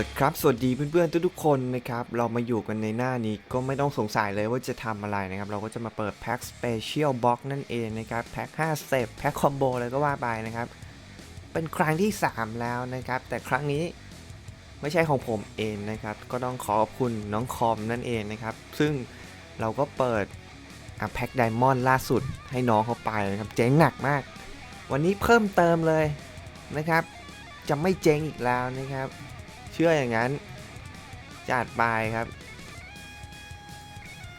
ละครับ สวัสดีเพื่อนๆทุกๆคนนะครับ เรามาอยู่กันในหน้านี้ก็ไม่ต้องสงสัยเลยว่าจะทำอะไรนะครับ เราก็จะมาเปิดแพ็คสเปเชียลบ็อกนั่นเองนะครับ แพ็ค5เซฟแพ็คคอมโบอะไรก็ว่าไปนะครับ เป็นครั้งที่ 3 แล้วนะครับ แต่ครั้งนี้ไม่ใช่ของผมเองนะครับ ก็ต้องขอขอบคุณน้องคอมนั่นเองนะครับ ซึ่งเราก็เปิดแพ็คไดมอนด์ล่าสุดให้น้องเขาไปนะครับ เจ๊งหนักมาก วันนี้เพิ่มเติมเลยนะครับ จะไม่เจ๊งอีกแล้วนะครับ เชื่ออย่างนั้น จัดไปครับ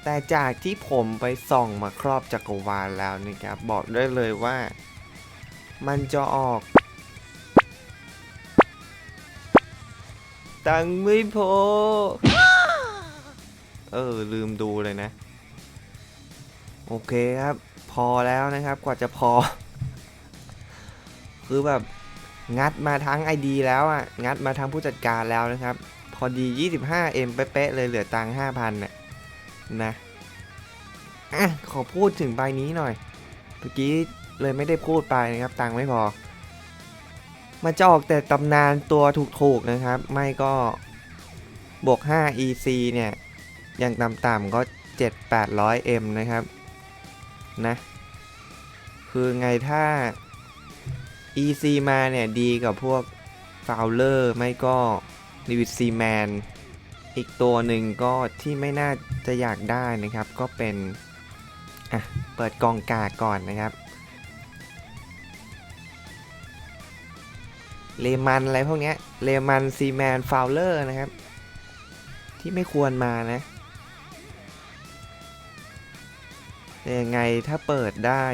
แต่จากที่ผมไปส่องมาครอบจักรวาลแล้วนะครับ บอกได้เลยว่า มันจะออก ตังไม่พอ เออ ลืมดูเลยนะ โอเคครับ พอแล้วนะครับ กว่าจะพอ คือแบบ งัดมาทั้ง ID แล้วอะ งัดมาทั้งผู้จัดการแล้วนะครับ พอดี 25M เป๊ะๆเลยเหลือตังค์5,000น่ะนะอะขอพูดถึงใบนี้หน่อย เมื่อกี้เลยไม่ได้พูดไปนะครับ ตังค์ไม่พอ มาจะออกแต่ตำนานตัวถูกๆนะครับ ไม่ก็บวก 5 EC เนี่ย อย่างต่ำๆก็ 7-800M นะครับ นะ คือไงถ้า EC มาเนี่ย ดีกับพวก Fowler ไม่ก็ลิวิซีแมน อีกตัวหนึ่งก็ที่ไม่น่าจะอยากได้นะครับ ก็เป็น อะ เปิดกองกากก่อนนะครับ เลมันอะไรพวกเนี้ยเลมันซีแมนฟาวเลอร์นะครับ ที่ไม่ควรมานะแต่ยังไงถ้าเปิดได้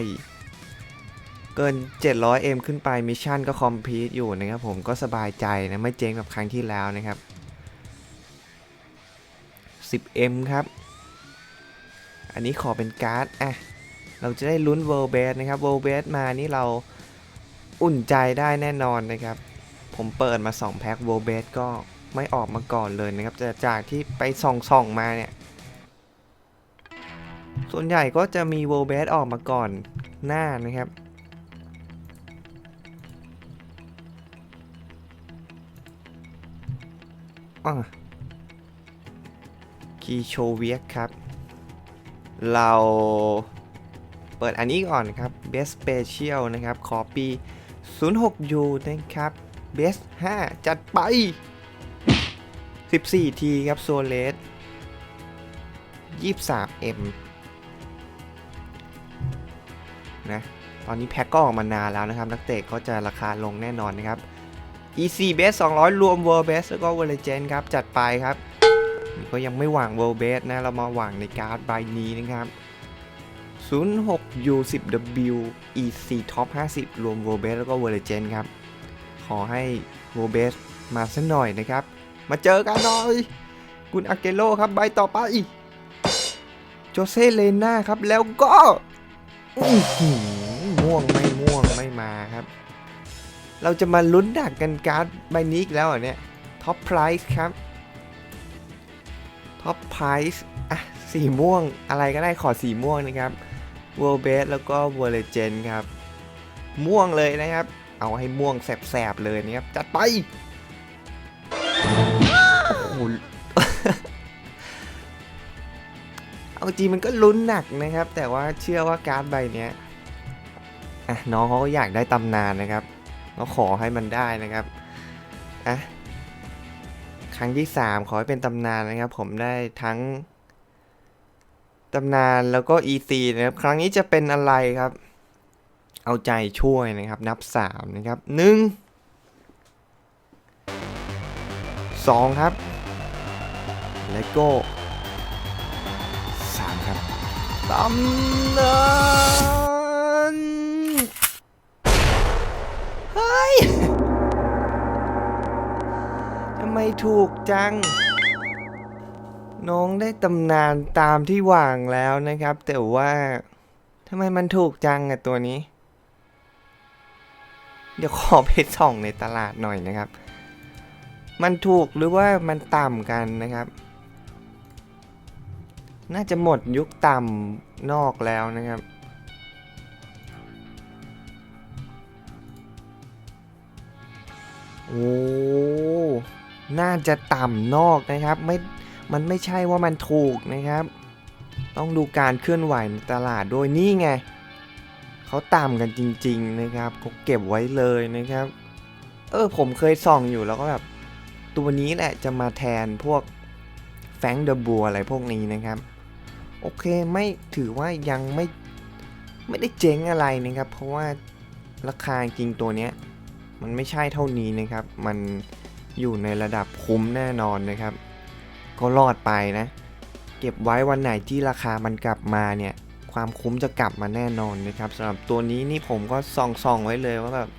เกิน 700M ขึ้นไปมิชชั่นก็คอมพลีทอยู่นะครับผมก็สบายใจนะ ไม่เจ๊งแบบครั้งที่แล้วนะครับ 10M ครับ อันนี้ขอเป็นการ์ดอะเราจะได้ลุ้น World Base นะครับ World Base มานี่เราอุ่นใจได้แน่นอนนะครับ ผมเปิดมา 2 แพ็ค World Base ก็ไม่ออกมาก่อนเลยนะครับแต่จากที่ไปส่องส่องมาเนี่ย ส่วนใหญ่ก็จะมี World Base ออกมาก่อนหน้านะครับ คีโชเวียกครับ เราเปิดอันนี้ก่อนครับ Best Special นะครับ ขอปี 06U นะครับ Best 5 จัดไป 14ทีครับ โซเลส 23M นะ ตอนนี้แพ็กก็ออกมานานแล้วนะครับ นักเตะก็จะราคาลงแน่นอนนะครับ EC Best 200 รวม World Best แล้วก็ World Legend ครับ จัดไปครับนี่ก็ยังไม่หวัง World Best นะ เรามาหวังในการ์ดใบนี้นะครับ 06 U10W EC Top 50 รวม World Best แล้วก็ World Legend ครับ ขอให้ World Best มาสักหน่อยนะครับ มาเจอกันหน่อย คุณอาเกโลครับ ใบต่อไป โจเซเลน่าครับ แล้วก็อื้อหือม่วงไม่ม่วงไม่มาครับ เราจะมาลุ้นดักกันการ์ดใบนี้อีกแล้วเหรอเนี่ยท็อปไพรส์ครับท็อปไพรส์อะสีม่วงอะไรก็ได้ขอสีม่วงนะครับ World b e s แล้วก็ World Legend ครับ ม่วงเลยนะครับ เอาให้ม่วงแสบๆเลยนะครับ จัดไปโอ้โหเอาจริงมันก็ลุ้นหนักนะครับ แต่ว่าเชื่อว่าการ์ดใบเนี้ยอะน้องเขาก็อยากได้ตำนานนะครับ ก็ขอให้มันได้นะครับอะครั้งที่ 3 ขอให้เป็นตำนานนะครับ ผมได้ทั้งตำนานแล้วก็ EC นะครับ ครั้งนี้จะเป็นอะไรครับ เอาใจช่วยนะครับ นับ 3 นะครับ 1 2 ครับ และก็3ครับตำนานเฮ้ย ทำไม ถูกจัง น้องได้ตำนานตามที่หวังแล้วนะครับ แต่ว่าทำไมมันถูกจังอะตัวนี้ เดี๋ยวขอไปส่องในตลาดหน่อยนะครับ มันถูกหรือว่ามันต่ำกันนะครับ น่าจะหมดยุคต่ำนอกแล้วนะครับโอ้ น่าจะต่ำนอกนะครับไม่มันไม่ใช่ว่ามันถูกนะครับ ต้องดูการเคลื่อนไหวในตลาดด้วยนี่ไงเขาต่ำกันจริง ๆนะครับเขาเก็บไว้เลยนะครับ เออผมเคยส่องอยู่แล้วก็แบบตัวนี้แหละจะมาแทนพวกแฟงเดอะบัวอะไรพวกนี้นะครับ โอเคไม่ถือว่ายังไม่ไม่ได้เจ๊งอะไรนะครับ เพราะว่าราคาจริงตัวเนี้ยมันไม่ใช่เท่านี้นะครับ มัน อยู่ในระดับคุ้มแน่นอนนะครับ ก็รอดไปนะ เก็บไว้วันไหนที่ราคามันกลับมาเนี่ย ความคุ้มจะกลับมาแน่นอนนะครับสำหรับตัวนี้นี่ผมก็ส่องส่องๆไว้เลยว่าแบบ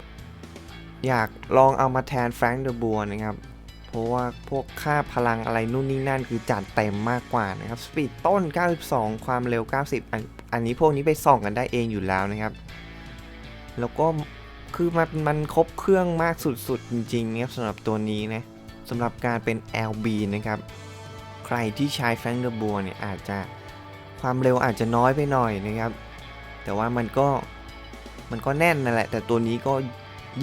อยากลองเอามาแทนแฟรงค์เดอะบัวนะครับ เพราะว่าพวกค่าพลังอะไรนู่นนี่นั่นคือจัดเต็มมากกว่านะครับ สปีดต้น 92 ความเร็ว 90 อันอันนี้พวกนี้ไปส่องกันได้เองอยู่แล้วนะครับ แล้วก็ คือมันมันครบเครื่องมากสุดๆ จริงๆนะครับสำหรับตัวนี้นะสำหรับการเป็น LB นะครับ ใครที่ใช้แฟงเดอะบัวเนี่ยอาจจะความเร็วอาจจะน้อยไปหน่อยนะครับ แต่ว่ามันก็มันก็แน่นนั่นแหละ แต่ตัวนี้ก็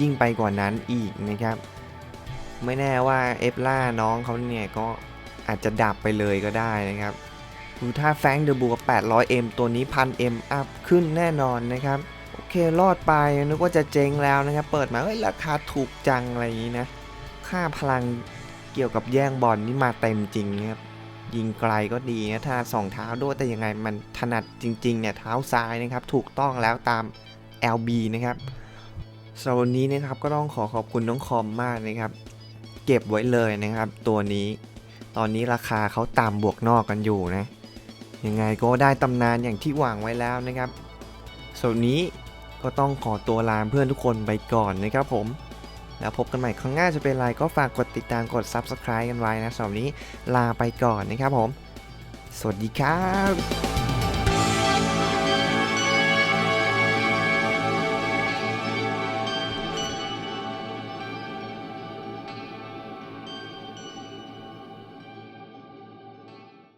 ยิ่งไปกว่านั้นอีกนะครับ ไม่แน่ว่าเอฟล่าน้องเขาเนี่ยก็อาจจะดับไปเลยก็ได้นะครับคือถ้าแฟงเดอะบัว 800M ตัวนี้ 1000M อัพขึ้นแน่นอนนะครับ เครอดไปนึกว่าจะเจ๊งแล้วนะครับ เปิดมาเฮ้ยราคาถูกจังอะไรอย่างนี้นะ ค่าพลังเกี่ยวกับแย่งบอลนี่มาเต็มจริงนะครับ ยิงไกลก็ดีนะถ้าสองเท้าด้วยแต่ยังไงมันถนัดจริงๆเนี่ยเท้าซ้ายนะครับ ถูกต้องแล้วตาม LB นะครับสำหรับวันนี้นะครับก็ต้องขอขอบคุณน้องคอมมากนะครับ เก็บไว้เลยนะครับ ตัวนี้ ตอนนี้ราคาเขาตามบวกนอกกันอยู่นะยังไงก็ได้ตำนานอย่างที่หวังไว้แล้วนะครับส่วนนี้ ก็ต้องขอตัวลาเพื่อนทุกคนไปก่อนนะครับผม แล้วพบกันใหม่ครั้งหน้าจะเป็นไรก็ฝากกดติดตามกด Subscribe กันไว้นะสำหรับนี้ลาไปก่อนนะครับผม สวัสดีครับ